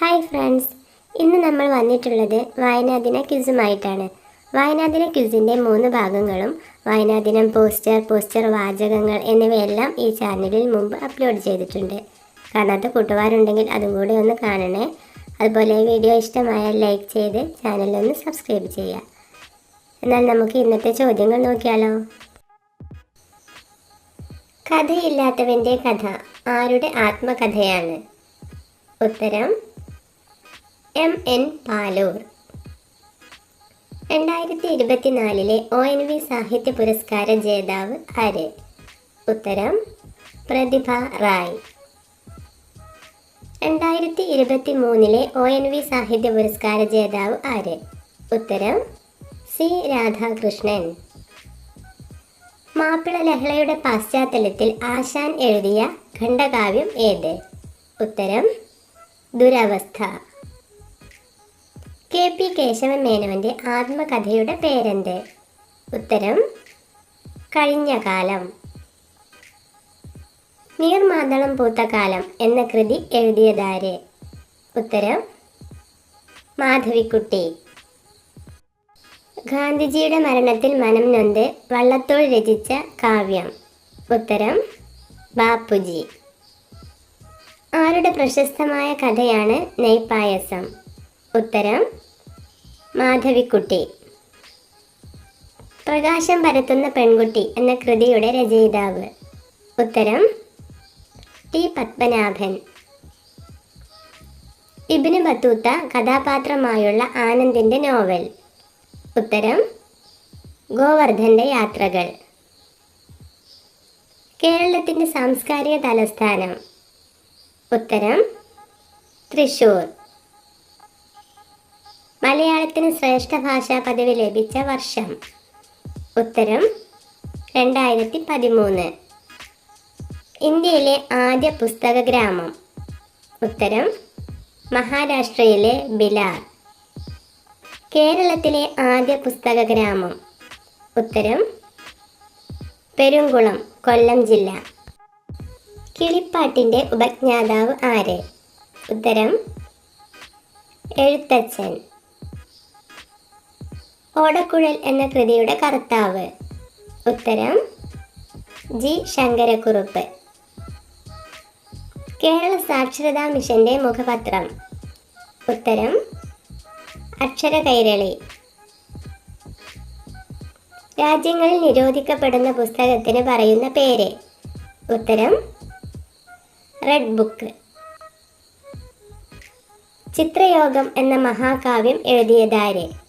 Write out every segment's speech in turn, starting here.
Hi friends ഇന്ന് നമ്മൾ വന്നിട്ടുള്ളത് വായനാദിന ക്വിസുമായിട്ടാണ്. വായനാദിന ക്വിസിന്റെ മൂന്ന് ഭാഗങ്ങളും വായനാദിനം പോസ്റ്റർ പോസ്റ്റർ വാചകങ്ങൾ എന്നിവയെല്ലാം ഈ ചാനലിൽ മുമ്പ് അപ്ലോഡ് ചെയ്തിട്ടുണ്ട്. കാണാത്ത കൂട്ടുകാരുണ്ടെങ്കിൽ അതും കൂടി ഒന്ന് കാണണേ. അതുപോലെ വീഡിയോ ഇഷ്ടമായാൽ ലൈക്ക് ചെയ്ത് ചാനലൊന്ന് സബ്സ്ക്രൈബ് ചെയ്യുക. എന്നാൽ നമുക്ക് ഇന്നത്തെ ചോദ്യങ്ങൾ നോക്കിയാലോ? കഥയില്ലാത്തവന്റെ കഥ ആരുടെ ആത്മകഥയാണ്? ഉത്തരം എം എൻ പാലൂർ. രണ്ടായിരത്തി ഇരുപത്തിനാലിലെ ഒ എൻ വി സാഹിത്യ പുരസ്കാര ജേതാവ് ആര്? ഉത്തരം പ്രതിഭ റായ്. രണ്ടായിരത്തി ഇരുപത്തി മൂന്നിലെ ഒ എൻ വി സാഹിത്യ പുരസ്കാര ജേതാവ് ആര്? ഉത്തരം സി രാധാകൃഷ്ണൻ. മാപ്പിള ലഹളയുടെ പശ്ചാത്തലത്തിൽ ആശാൻ എഴുതിയ ഖണ്ഡകാവ്യം ഏത്? ഉത്തരം ദുരവസ്ഥ. കെ പി കേശവൻ മേനോന്റെ ആത്മകഥയുടെ പേരെന്ത്? ഉത്തരം കഴിഞ്ഞ കാലം. നീർമാതളം പൂത്ത കാലം എന്ന കൃതി എഴുതിയതാര്? ഉത്തരം മാധവിക്കുട്ടി. ഗാന്ധിജിയുടെ മരണത്തിൽ മനം നൊന്ത് വള്ളത്തോൾ രചിച്ച കാവ്യം. ഉത്തരം ബാപ്പുജി. ആരുടെ പ്രശസ്തമായ കഥയാണ് നെയ്പായസം? ഉത്തരം മാധവിക്കുട്ടി. പ്രകാശം പരത്തുന്ന പെൺകുട്ടി എന്ന കൃതിയുടെ രചയിതാവ്. ഉത്തരം ടി പത്മനാഭൻ. ഇബിന് ബത്തൂത്ത കഥാപാത്രമായുള്ള ആനന്ദിന്റെ നോവൽ. ഉത്തരം ഗോവർദ്ധന്റെ യാത്രകൾ. കേരളത്തിന്റെ സാംസ്കാരിക തലസ്ഥാനം. ഉത്തരം തൃശൂർ. മലയാളത്തിന് ശ്രേഷ്ഠ ഭാഷാ പദവി ലഭിച്ച വർഷം. ഉത്തരം രണ്ടായിരത്തി പതിമൂന്ന് ഇന്ത്യയിലെ ആദ്യ പുസ്തക ഗ്രാമം. ഉത്തരം മഹാരാഷ്ട്രയിലെ ബിലാർ കേരളത്തിലെ ആദ്യ പുസ്തക ഗ്രാമം. ഉത്തരം പെരുങ്കുളം കൊല്ലം ജില്ല. കിളിപ്പാട്ടിന്റെ ഉപജ്ഞാതാവ് ആര്? ഉത്തരം എഴുത്തച്ഛൻ. ഓടക്കുഴൽ എന്ന കൃതിയുടെ കർത്താവ്. ഉത്തരം ജി. ശങ്കരക്കുറുപ്പ്. കേരള സാക്ഷരതാ മിഷന്റെ മുഖപത്രം. ഉത്തരം അക്ഷര കൈരളി രാജ്യങ്ങളിൽ നിരോധിക്കപ്പെടുന്ന പുസ്തകത്തിന് പറയുന്ന പേര്. ഉത്തരം റെഡ് ബുക്ക്. ചിത്രയോഗം എന്ന മഹാകാവ്യം എഴുതിയതാര്?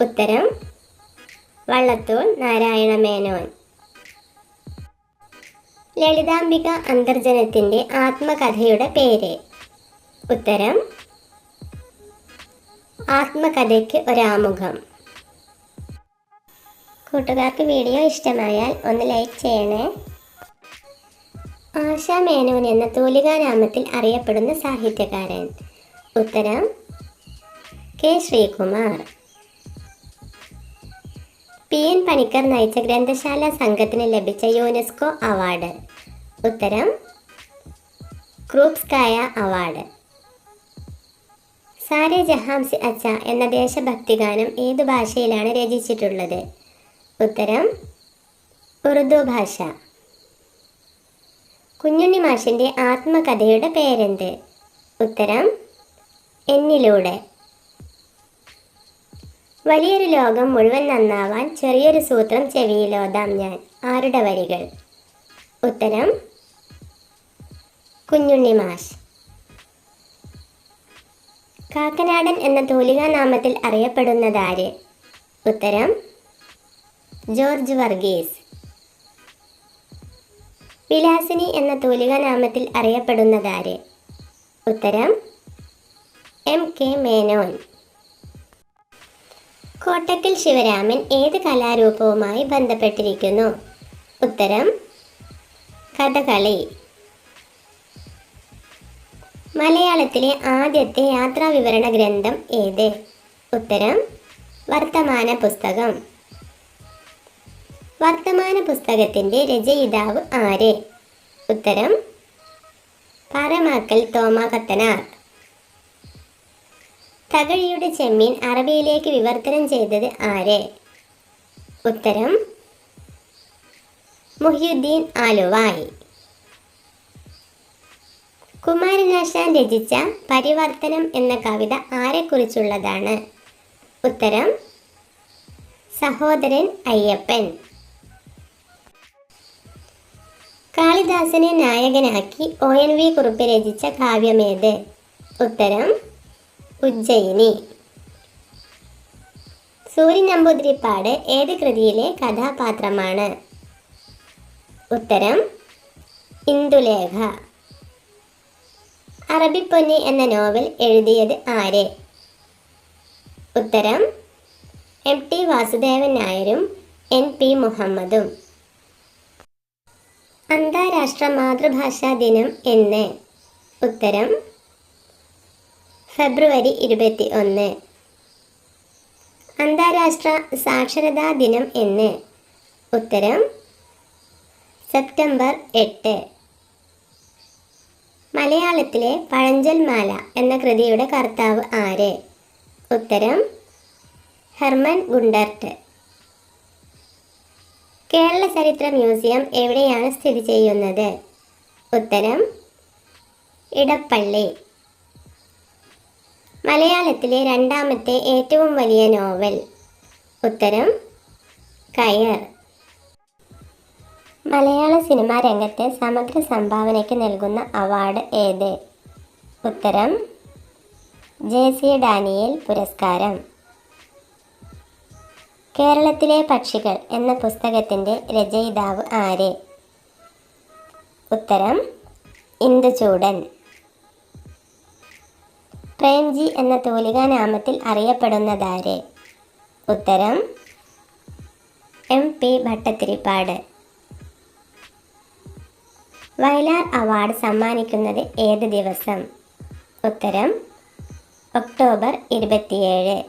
ഉത്തരം വള്ളത്തോൾ നാരായണ മേനോൻ ലളിതാംബിക അന്തർജനത്തിന്റെ ആത്മകഥയുടെ പേര്. ഉത്തരം ആത്മകഥയ്ക്ക് ഒരാമുഖം. കൂട്ടുകാർക്ക് വീഡിയോ ഇഷ്ടമായാൽ ഒന്ന് ലൈക്ക് ചെയ്യണേ. ആശാ മേനോൻ എന്ന തൂലികാനാമത്തിൽ അറിയപ്പെടുന്ന സാഹിത്യകാരൻ. ഉത്തരം K Sreekumar. P N Panicker നയിച്ച ഗ്രന്ഥശാല സംഘത്തിന് ലഭിച്ച യുനെസ്കോ അവാർഡ്. ഉത്തരം ക്രൂപ്സ്കായ അവാർഡ്. സാരെ ജഹാംസി അച്ച എന്ന ദേശഭക്തി ഗാനം ഏതു ഭാഷയിലാണ് രചിച്ചിട്ടുള്ളത്? ഉത്തരം ഉറുദു ഭാഷ. കുഞ്ഞുണ്ണി മാഷിന്റെ ആത്മകഥയുടെ പേരെന്ത്? ഉത്തരം എന്നിലൂടെ. വലിയൊരു ലോകം മുഴുവൻ നന്നാവാൻ ചെറിയൊരു സൂത്രം ചെവിയിലോതാം ഞാൻ. ആരുടെ വരികൾ? ഉത്തരം കുഞ്ഞുണ്ണി മാഷ്. കാക്കനാടൻ എന്ന തൂലികാ നാമത്തിൽ അറിയപ്പെടുന്നതാര്? ഉത്തരം ജോർജ് വർഗീസ്. വിലാസിനി എന്ന തൂലികാ നാമത്തിൽ അറിയപ്പെടുന്നതാര്? ഉത്തരം എം കെ മേനോൻ. കോട്ടക്കൽ ശിവരാമൻ ഏത് കലാരൂപവുമായി ബന്ധപ്പെട്ടിരിക്കുന്നു? ഉത്തരം കഥകളി. മലയാളത്തിലെ ആദ്യത്തെ യാത്രാ വിവരണ ഗ്രന്ഥം ഏത്? ഉത്തരം വർത്തമാന പുസ്തകം. വർത്തമാന പുസ്തകത്തിന്റെ രചയിതാവ് ആര്? ഉത്തരം പാറമാക്കൽ തോമ കത്തനാർ. തകഴിയുടെ ചെമ്മീൻ അറബിയിലേക്ക് വിവർത്തനം ചെയ്തത് ആര്? ഉത്തരം മുഹ്യുദ്ദീൻ ആലുവായി. കുമാരനാശാൻ രചിച്ച പരിവർത്തനം എന്ന കവിത ആരെക്കുറിച്ചുള്ളതാണ്? ഉത്തരം സഹോദരൻ അയ്യപ്പൻ. കാളിദാസനെ നായകനാക്കി ഒ എൻ വി കുറുപ്പ് രചിച്ച കാവ്യമേത്? ഉത്തരം ഉജ്ജയിനി. സൂര്യൻ നമ്പൂതിരിപ്പാട് ഏത് കൃതിയിലെ കഥാപാത്രമാണ്? ഉത്തരം ഇന്ദുലേഖ. അറബിപ്പൊന്നി എന്ന നോവൽ എഴുതിയത് ആര്? ഉത്തരം എം ടി വാസുദേവൻ നായരും എൻ പി മുഹമ്മദും. അന്താരാഷ്ട്ര മാതൃഭാഷാ ദിനം എന്ന്. ഉത്തരം ഫെബ്രുവരി ഇരുപത്തി ഒന്ന്. അന്താരാഷ്ട്ര സാക്ഷരതാ ദിനം എന്ന്. ഉത്തരം സെപ്റ്റംബർ എട്ട്. മലയാളത്തിലെ പഴഞ്ചൽമാല എന്ന കൃതിയുടെ കർത്താവ് ആര്? ഉത്തരം ഹെർമൻ ഗുണ്ടർട്ട്. കേരള ചരിത്ര മ്യൂസിയം എവിടെയാണ് സ്ഥിതി ചെയ്യുന്നത്? ഉത്തരം ഇടപ്പള്ളി. മലയാളത്തിലെ രണ്ടാമത്തെ ഏറ്റവും വലിയ നോവൽ. ഉത്തരം കയർ. മലയാള സിനിമാ രംഗത്തെ സമഗ്ര സംഭാവനയ്ക്ക് നൽകുന്ന അവാർഡ് ഏത്? ഉത്തരം ജെ സി ഡാനിയേൽ പുരസ്കാരം. കേരളത്തിലെ പക്ഷികൾ എന്ന പുസ്തകത്തിന്റെ രചയിതാവ് ആര്? ഉത്തരം ഇന്ദുചൂടൻ. പ്രേംജി എന്ന തൂലികാ നാമത്തിൽ അറിയപ്പെടുന്നതാര്? ഉത്തരം M P Bhattathiripad Vayalar award സമ്മാനിക്കുന്നത് ഏത് ദിവസം? ഉത്തരം ഒക്ടോബർ ഇരുപത്തിയേഴ്.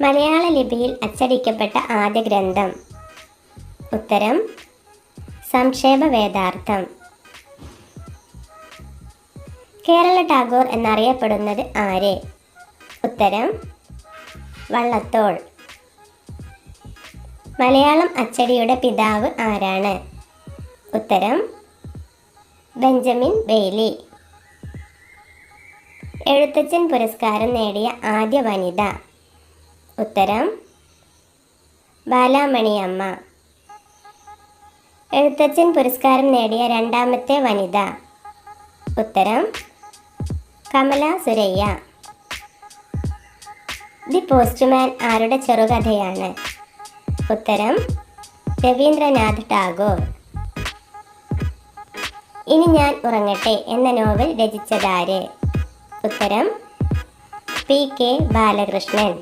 മലയാള ലിപിയിൽ അച്ചടിക്കപ്പെട്ട ആദ്യ ഗ്രന്ഥം. ഉത്തരം സംക്ഷേപ വേദാർത്ഥം കേരള ടാഗോർ എന്നറിയപ്പെടുന്നത് ആര്? ഉത്തരം വള്ളത്തോൾ. മലയാളം അച്ചടിയുടെ പിതാവ് ആരാണ്? ഉത്തരം ബെഞ്ചമിൻ ബെയ്ലി. എഴുത്തച്ഛൻ പുരസ്കാരം നേടിയ ആദ്യ വനിത. ഉത്തരം ബാലാമണിയമ്മ. എഴുത്തച്ഛൻ പുരസ്കാരം നേടിയ രണ്ടാമത്തെ വനിത. ഉത്തരം കമല സുരയ്യ. ദി പോസ്റ്റ്മാൻ ആരുടെ ചെറുകഥയാണ്? ഉത്തരം രവീന്ദ്രനാഥ് ടാഗോർ. ഇനി ഞാൻ ഉറങ്ങട്ടെ എന്ന നോവൽ രചിച്ചതാര്? ഉത്തരം പി കെ ബാലകൃഷ്ണൻ.